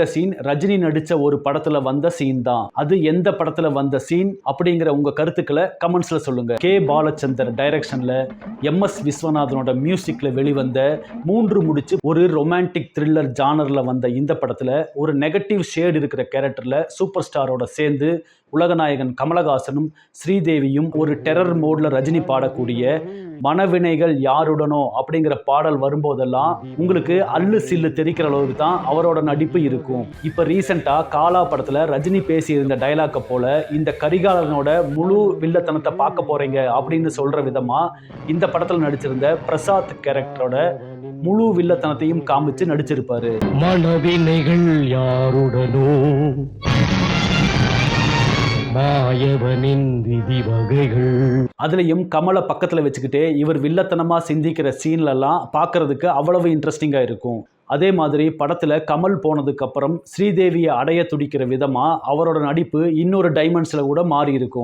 இந்த சீன் ரஜினி நடிச்ச ஒரு படத்துல வந்த சீன் தான். அது எந்த படத்துல வந்த சீன் அப்படிங்கிற உங்க கருத்துக்களை கமெண்ட்ஸ்ல சொல்லுங்க. கே பாலச்சந்தர் டைரக்ஷன்ல எம் எஸ் விஸ்வநாதனோட மியூசிக்ல வெளிவந்த மூன்று முடிச்சு ஒரு ரொமான்டிக் த்ரில்லர் ஜானர்ல வந்த இந்த படத்துல ஒரு நெகட்டிவ் ஷேட் இருக்கிற கேரக்டர்ல சூப்பர் ஸ்டாரோட சேர்ந்து உலகநாயகன் கமலஹாசனும் ஸ்ரீதேவியும் ஒரு டெரர் மோட்ல ரஜினி பாடக்கூடிய மனவினைகள் யாருடனோ அப்படிங்கிற பாடல் வரும்போதெல்லாம் உங்களுக்கு அல்லு சில்லு தெரிக்கிற அளவுக்கு தான் அவரோட நடிப்பு இருக்கும். இப்போ ரீசெண்டாக காலா படத்தில் ரஜினி பேசியிருந்த டைலாக்கை போல இந்த கரிகாலனோட முழு வில்லத்தனத்தை பார்க்க போறீங்க அப்படின்னு சொல்ற விதமா இந்த படத்தில் நடிச்சிருந்த பிரசாத் கேரக்டரோட முழு வில்லத்தனத்தையும் காமிச்சு நடிச்சிருப்பாரு. மனவினைகள் யாருடனோ? மாயவனின் விதி வகைகள். அதுலேயும் கமலை பக்கத்தில் வச்சுக்கிட்டே இவர் வில்லத்தனமாக சிந்திக்கிற சீன்லலாம் பார்க்கறதுக்கு அவ்வளவு இன்ட்ரெஸ்டிங்காக இருக்கும். அதே மாதிரி படத்தில் கமல் போனதுக்கு அப்புறம் ஸ்ரீதேவியை அடைய துடிக்கிற விதமாக அவரோட நடிப்பு இன்னொரு டைமென்ஷனில் கூட மாறி இருக்கும்